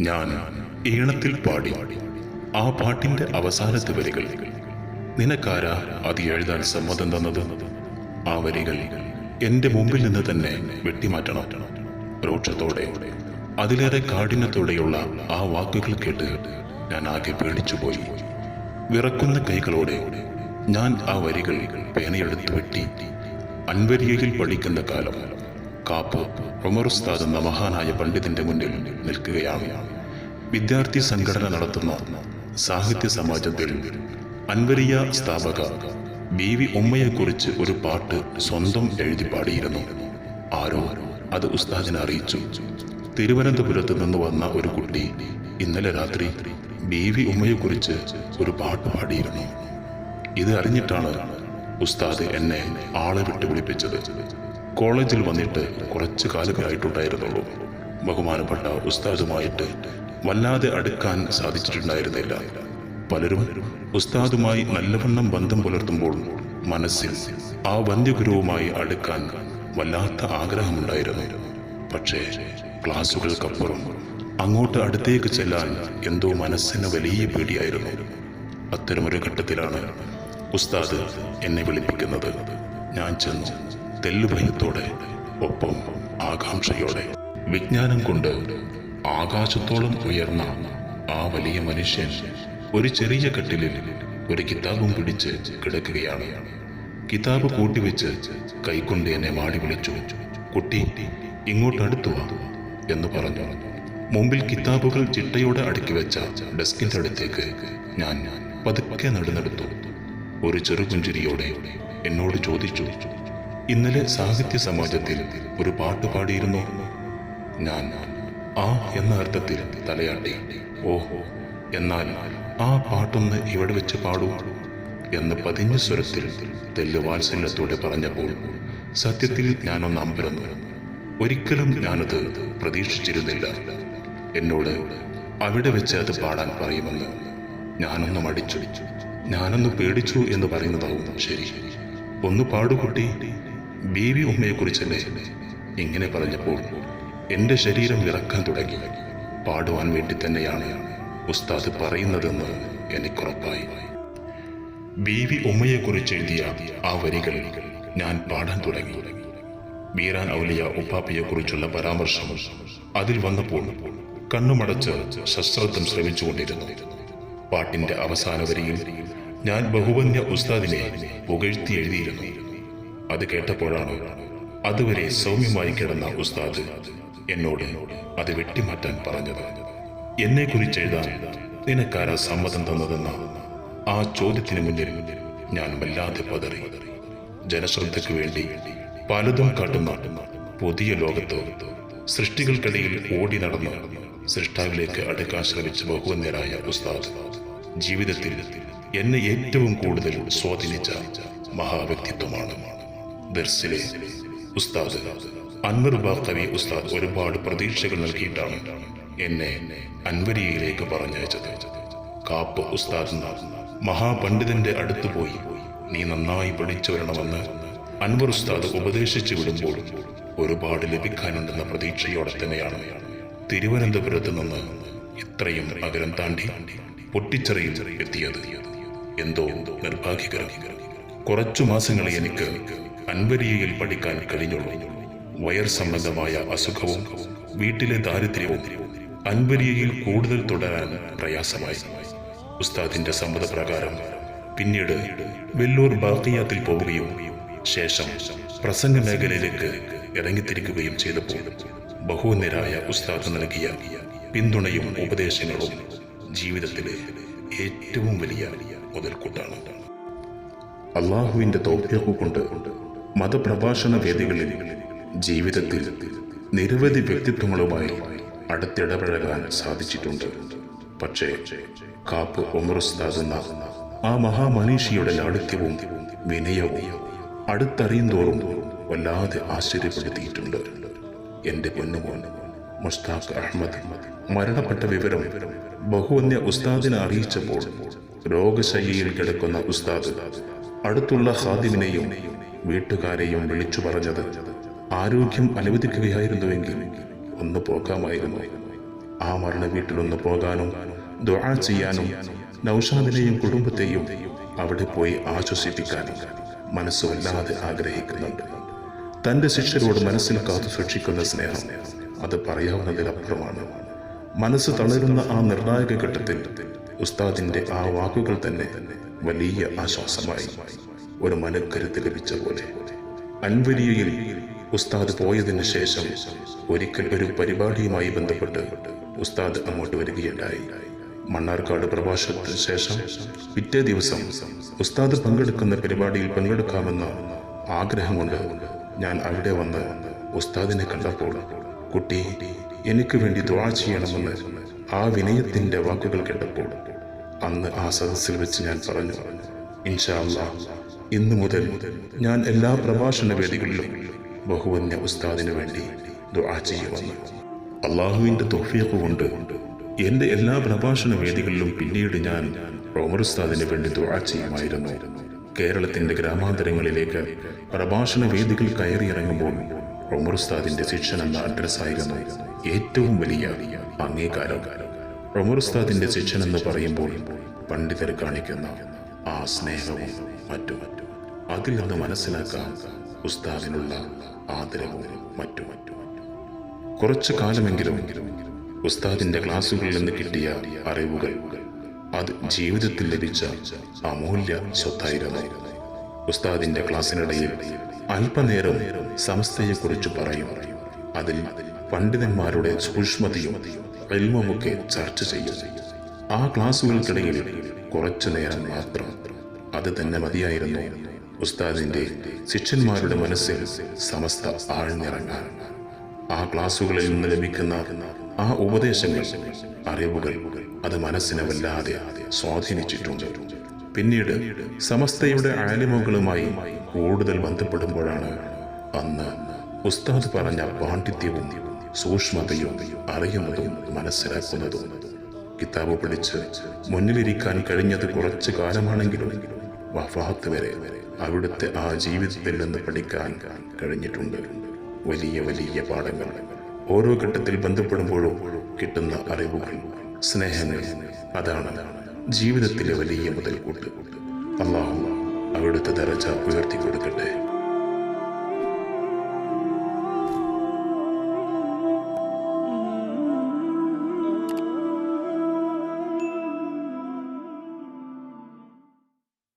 ഞാൻ ഈണത്തിൽ പാടി ആ പാട്ടിന്റെ അവസാനത്തെ വരികൾ നിനക്കാരാ അത് എഴുതാൻ സമ്മതം തന്നത്? ആ വരികൾ എന്റെ മുമ്പിൽ നിന്ന് തന്നെ വെട്ടിമാറ്റണം. രോക്ഷത്തോടെ അതിലേറെ കാഠിന്യത്തോടെയുള്ള ആ വാക്കുകൾ കേട്ട് ഞാൻ ആകെ പേടിച്ചുപോയി. വിറക്കുന്ന കൈകളോടെ ഞാൻ ആ വരികൾ പേനയെടുത്ത് വെട്ടി അൻവരിയയിൽ പഠിക്കുന്ന കാലം. കാപ്പ് ഉമർ ഉസ്താദ് എന്ന മഹാനായ പണ്ഡിതന്റെ മുന്നിൽ നിൽക്കുകയാണ്. വിദ്യാർത്ഥി സംഘടന നടത്തുന്ന സാഹിത്യ സമാജത്തിൽ അൻവരിയ സ്ഥാപക ബി വി ഉമ്മയെക്കുറിച്ച് ഒരു പാട്ട് സ്വന്തം എഴുതി പാടിയിരുന്നു. ആരോ അത് ഉസ്താദിനെ അറിയിച്ചു. തിരുവനന്തപുരത്ത് നിന്ന് വന്ന ഒരു കുട്ടി ഇന്നലെ രാത്രി ബി വി ഉമ്മയെക്കുറിച്ച് ഒരു പാട്ട് പാടിയിരുന്നു. ഇത് അറിഞ്ഞിട്ടാണ് ഉസ്താദ് എന്നെ ആളെ വിട്ട് വിളിപ്പിച്ചത് കോളേജിൽ വന്നിട്ട് കുറച്ച് കാലമേ ആയിട്ടുണ്ടായിരുന്നുള്ളൂ. ബഹുമാനപ്പെട്ട ഉസ്താദുമായിട്ട് വല്ലാതെ അടുക്കാൻ സാധിച്ചിട്ടുണ്ടായിരുന്നില്ല. പലരും ഉസ്താദുമായി നല്ലവണ്ണം ബന്ധം പുലർത്തുമ്പോൾ മനസ്സിൽ ആ വന്യഗുരുവുമായി അടുക്കാൻ വല്ലാത്ത ആഗ്രഹമുണ്ടായിരുന്നു. പക്ഷേ ക്ലാസുകൾക്കപ്പുറം അങ്ങോട്ട് അടുത്തേക്ക് ചെല്ലാൻ എന്തോ മനസ്സിന് വലിയ പേടിയായിരുന്നു. അത്തരമൊരു ഘട്ടത്തിലാണ് ഉസ്താദ് എന്നെ വിളിപ്പിക്കുന്നത്. ഞാൻ ചെന്നു. തെല്ലുഭയത്തോടെ ഒപ്പം ആകാംക്ഷയോടെ. വിജ്ഞാനം കൊണ്ട് ആകാശത്തോളം ഉയർന്ന ആ വലിയ മനുഷ്യൻ ഒരു ചെറിയ കട്ടിലിൽ ഒരു കിതാബും പിടിച്ച് കിടക്കുകയാണ്. കിതാബ് കൂട്ടിവെച്ച് കൈക്കൊണ്ട് എന്നെ മാടി വിളിച്ചു. കുട്ടി ഇങ്ങോട്ട് അടുത്തു എന്ന് പറഞ്ഞു. മുമ്പിൽ കിതാബുകൾ ചിട്ടയോടെ അടുക്കി വെച്ച ഡെസ്കിന്റെ അടുത്തേക്ക് ഞാൻ പതുക്കെ നടന്നെടുത്തു. ഒരു ചെറുപുഞ്ചിരിയോടെ എന്നോട് ചോദിച്ചു ഇന്നലെ സാഹിത്യ സമാജത്തിൽ ഒരു പാട്ട് പാടിയിരുന്നു. ഞാൻ ആ എന്ന അർത്ഥത്തിൽ തലയാട്ടി. ഓഹോ എന്നാൽ ആ പാട്ടൊന്ന് ഇവിടെ വെച്ച് പാടൂ എന്ന് പതിഞ്ഞ സ്വരത്തിൽ തെല്ല് വാത്സല്യത്തോടെ പറഞ്ഞപ്പോൾ സത്യത്തിൽ ഞാനൊന്ന് അമ്പരന്നു. ഒരിക്കലും ഞാനത് പ്രതീക്ഷിച്ചിരുന്നില്ല. എന്നോട് അവിടെ വെച്ച് അത് പാടാൻ പറയുമെന്ന് ഞാനൊന്ന് മടിച്ചു. ഞാനൊന്ന് പേടിച്ചു എന്ന് പറയുന്നതാവും ശരി. ഒന്ന് പാടുകുട്ടി ബീവി ഉമ്മയെക്കുറിച്ചല്ലേ? ഇങ്ങനെ പറഞ്ഞപ്പോൾ എന്റെ ശരീരം വിറക്കാൻ തുടങ്ങി. പാടുവാൻ വേണ്ടി തന്നെയാണ് ഉസ്താദ് പറയുന്നതെന്ന് എനിക്കുറപ്പായി. ബീവി ഉമ്മയെക്കുറിച്ച് എഴുതിയ ആ വരികൾ ഞാൻ പാടാൻ തുടങ്ങി. ബീരാൻ ഔലിയ ഉപ്പാപ്പയെക്കുറിച്ചുള്ള പരാമർശം അതിൽ വന്നപ്പോൾ കണ്ണുമടച്ച് ശസ്ത്രത്വം ശ്രമിച്ചുകൊണ്ടിരുന്നു പാട്ടിന്റെ അവസാന വരിയിൽ ഞാൻ ബഹുവന്യ ഉസ്താദിനെ പുകഴ്ത്തി എഴുതിയിരുന്നു. അത് കേട്ടപ്പോഴാണ് അതുവരെ സൗമ്യമായി കിടന്ന ഉസ്താദ് എന്നോട് അത് വെട്ടിമാറ്റാൻ പറഞ്ഞത്. എന്നെക്കുറിച്ച് എഴുതാൻ നിനക്കാരാ സമ്മതം തന്നതെന്ന ആ ചോദ്യത്തിന് മുന്നിൽ ഞാൻ വല്ലാതെ പതറി. ജനശ്രദ്ധയ്ക്ക് വേണ്ടി പലതും കാട്ടുന്ന പുതിയ ലോകത്ത് സൃഷ്ടികൾക്കിടയിൽ ഓടി നടന്ന് സൃഷ്ടാവിലേക്ക് അടുക്കാൻ ശ്രമിച്ച ബഹുവന്യരായ ഉസ്താദ് ജീവിതത്തിൽ എന്നെ ഏറ്റവും കൂടുതൽ സ്വാധീനിച്ച മഹാവ്യക്തിത്വമാണ്. ദർസിലെ ഉസ്താദ് അൻവർ ബാക്കവി ഉസ്താദ് ഒരുപാട് പ്രതീക്ഷകൾ നൽകിയിട്ടാണ് എന്നെ അൻവരിയയിലേക്ക് പറഞ്ഞയച്ചത്. കാപ്പ് ഉസ്താദ് മഹാപണ്ഡിതന്റെ അടുത്ത് പോയി നീ നന്നായി പഠിച്ചു വരണമെന്ന് അൻവർ ഉസ്താദ് ഉപദേശിച്ചു വിടുമ്പോൾ ഒരുപാട് ലഭിക്കാനുണ്ടെന്ന പ്രതീക്ഷയോടെ തന്നെയാണ്. തിരുവനന്തപുരത്ത് നിന്ന് ഇത്രയും അകലം താണ്ടി പൊട്ടിച്ചെറിയിൽ എത്തിയത്. എന്തോ നിർഭാഗ്യകരം. കുറച്ചു മാസങ്ങളെ എനിക്ക് അൻവരിയയിൽ പഠിക്കാൻ കഴിഞ്ഞുള്ളൂ വയർ സംബന്ധമായ അസുഖവും വീട്ടിലെ ദാരിദ്ര്യവും അൻവരിയയിൽ കൂടുതൽ തുടരാൻ പ്രയാസമായി. ഉസ്താദിന്റെ സമ്മതപ്രകാരം പിന്നീട് വെല്ലൂർ ബാക്കിയാത്തിൽ പോവുകയും ശേഷം പ്രസംഗ മേഖലയിലേക്ക് ഇറങ്ങിത്തിരിക്കുകയും ചെയ്തപ്പോൾ ബഹുനിരായ ഉസ്താദ് നൽകിയ പിന്തുണയും ഉപദേശങ്ങളും ജീവിതത്തിലെ ഏറ്റവും വലിയ മുതൽക്കൂട്ടാണ്. അള്ളാഹുവിന്റെ തോപ്യക്കു കൊണ്ട് മതപ്രഭാഷണ വേദികളിൽ ജീവിതത്തിൽ നിരവധി വ്യക്തിത്വങ്ങളുമായി അടുത്തിടപഴകാൻ സാധിച്ചിട്ടുണ്ട്. പക്ഷേ കാപ്പ് ഒമറുസ്താകുന്ന ആ മഹാമനീഷിയുടെ ലാളിത്യവും വിനയവും അടുത്തറിയുന്തോറും വല്ലാതെ ആശ്ചര്യപ്പെടുത്തിയിട്ടുണ്ട്. എന്റെ പൊന്നുമോൻ മുസ്താഖ് അഹമ്മദ് മരണപ്പെട്ട വിവരം ബഹുവന്യ ഉസ്താദിനെ അറിയിച്ചപ്പോൾ രോഗശൈലിയിൽ കിടക്കുന്ന ഉസ്താദ് അടുത്തുള്ള ഹാദിമിനെയും വീട്ടുകാരെയും വിളിച്ചു പറഞ്ഞത് ആരോഗ്യം അനുവദിക്കുകയായിരുന്നുവെങ്കിൽ ഒന്ന് പോകാമായിരുന്നു. ആ മരണ വീട്ടിലൊന്ന് പോകാനും ദുആ ചെയ്യാനും നൌഷാദിനെയും കുടുംബത്തെയും അവിടെ പോയി ആശ്വസിപ്പിക്കാനും മനസ്സ് വല്ലാതെ ആഗ്രഹിക്കുന്നുണ്ട്. തന്റെ ശിഷ്യരോട് മനസ്സിൽ കാത്തു സൂക്ഷിക്കുന്ന സ്നേഹം അത് പറയാവുന്നതിലപ്പുറമാണ്. മനസ്സ് തളരുന്ന ആ നിർണായക ഘട്ടത്തിൽ ഉസ്താദിന്റെ ആ വാക്കുകൾ തന്നെ വലിയ ആശ്വാസമായി ഒരു മനക്കരുത്ത് ലഭിച്ച പോലെ അൻവരിയയിൽ ഉസ്താദ് പോയതിന് ശേഷം ഒരിക്കൽ ഒരു പരിപാടിയുമായി ബന്ധപ്പെട്ട് ഉസ്താദ് അങ്ങോട്ട് വരികയുണ്ടായി. മണ്ണാർക്കാട് പ്രഭാഷണത്തിന് ശേഷം പിറ്റേ ദിവസം ഉസ്താദ് പങ്കെടുക്കുന്ന പരിപാടിയിൽ പങ്കെടുക്കാമെന്ന ആഗ്രഹം കൊണ്ട് ഞാൻ അവിടെ വന്ന് ഉസ്താദിനെ കണ്ടപ്പോൾ കുട്ടി എനിക്ക് വേണ്ടി ദ്വാ ചെയ്യണമെന്ന് ആ വിനയത്തിന്റെ വാക്കുകൾ കേട്ടപ്പോൾ അന്ന് ആ സദസ്സിൽ വെച്ച് ഞാൻ പറഞ്ഞു ഇൻഷാ ഇന്നു മുതൽ ഞാൻ എല്ലാ പ്രഭാഷണ വേദികളിലും ബഹുവന്യ ഉസ്താദിന് വേണ്ടി ദുആ ചെയ്യുമെന്ന്. അള്ളാഹുവിന്റെ തോഫിയൊക്കെ കൊണ്ട് എന്റെ എല്ലാ പ്രഭാഷണ വേദികളിലും പിന്നീട് ഞാൻ റോമർ ഉസ്താദിന് വേണ്ടി ദുആ ചെയ്യുമായിരുന്നു. കേരളത്തിന്റെ ഗ്രാമാന്തരങ്ങളിലേക്ക് പ്രഭാഷണ വേദികൾ കയറിയിറങ്ങുമ്പോൾ റോമർ ഉസ്താദിന്റെ ശിക്ഷൺ എന്ന അഡ്രസ്സായിരുന്നു ഏറ്റവും വലിയ അംഗീകാരം. റോമർ ശിക്ഷൻ എന്ന് പറയുമ്പോൾ പണ്ഡിതർ കാണിക്കുന്ന ആ സ്നേഹവും മറ്റു അതിൽ നിന്ന് മനസ്സിലാക്കാം ഉസ്താദിനുള്ള ആദരവും മറ്റു. മറ്റു കുറച്ചു കാലമെങ്കിലും ഉസ്താദിന്റെ ക്ലാസ്സുകളിൽ നിന്ന് കിട്ടിയ അറിവുകൾ അത് ജീവിതത്തിൽ ലഭിച്ച അമൂല്യ സ്വത്തായിരുന്നു. ഉസ്താദിന്റെ ക്ലാസ്സിനിടയിൽ അല്പനേരം സമസ്തയെക്കുറിച്ച് പറയും. അതിൽ പണ്ഡിതന്മാരുടെ സൂക്ഷ്മതയും എൽമുമൊക്കെ ചർച്ച ചെയ്യും ആ ക്ലാസ്സുകൾക്കിടയിൽ കുറച്ചു നേരം മാത്രം അത് തന്നെ മതിയായിരുന്നു. ഉസ്താദിന്റെ ശിഷ്യന്മാരുടെ മനസ്സിൽ സമസ്ത ആഴ്ന്നിറങ്ങാൻ. ആ ക്ലാസ്സുകളിൽ നിന്ന് ലഭിക്കുന്ന ആ ഉപദേശങ്ങൾ അറിവുകൾ അത് മനസ്സിനെ വല്ലാതെ സ്വാധീനിച്ചിട്ടുണ്ട്. പിന്നീട് സമസ്തയുടെ ആലിമുകളുമായി കൂടുതൽ ബന്ധപ്പെടുമ്പോഴാണ് അന്ന് ഉസ്താദ് പറഞ്ഞ പാണ്ഡിത്യവും സൂക്ഷ്മതയും അറിയുന്നതും മനസ്സിലാക്കുന്നതും കിതാബ് പഠിച്ച് മുന്നിലിരിക്കാൻ കഴിഞ്ഞത് കുറച്ചു കാലമാണെങ്കിലും വഫാത്ത് വരെ അവിടുത്തെ ആ ജീവിതത്തിൽ നിന്ന് പഠിക്കാൻ കഴിഞ്ഞിട്ടുണ്ട്. വലിയ വലിയ പാഠങ്ങൾ. ഓരോ ഘട്ടത്തിൽ ബന്ധപ്പെടുമ്പോഴും കിട്ടുന്ന അറിവുകൾ സ്നേഹങ്ങൾ അതാണ് ജീവിതത്തിലെ വലിയ മുതൽക്കൂട്ട്. അള്ളാഹു അവിടുത്തെ ദരജ ഉയർത്തി കൊടുക്കട്ടെ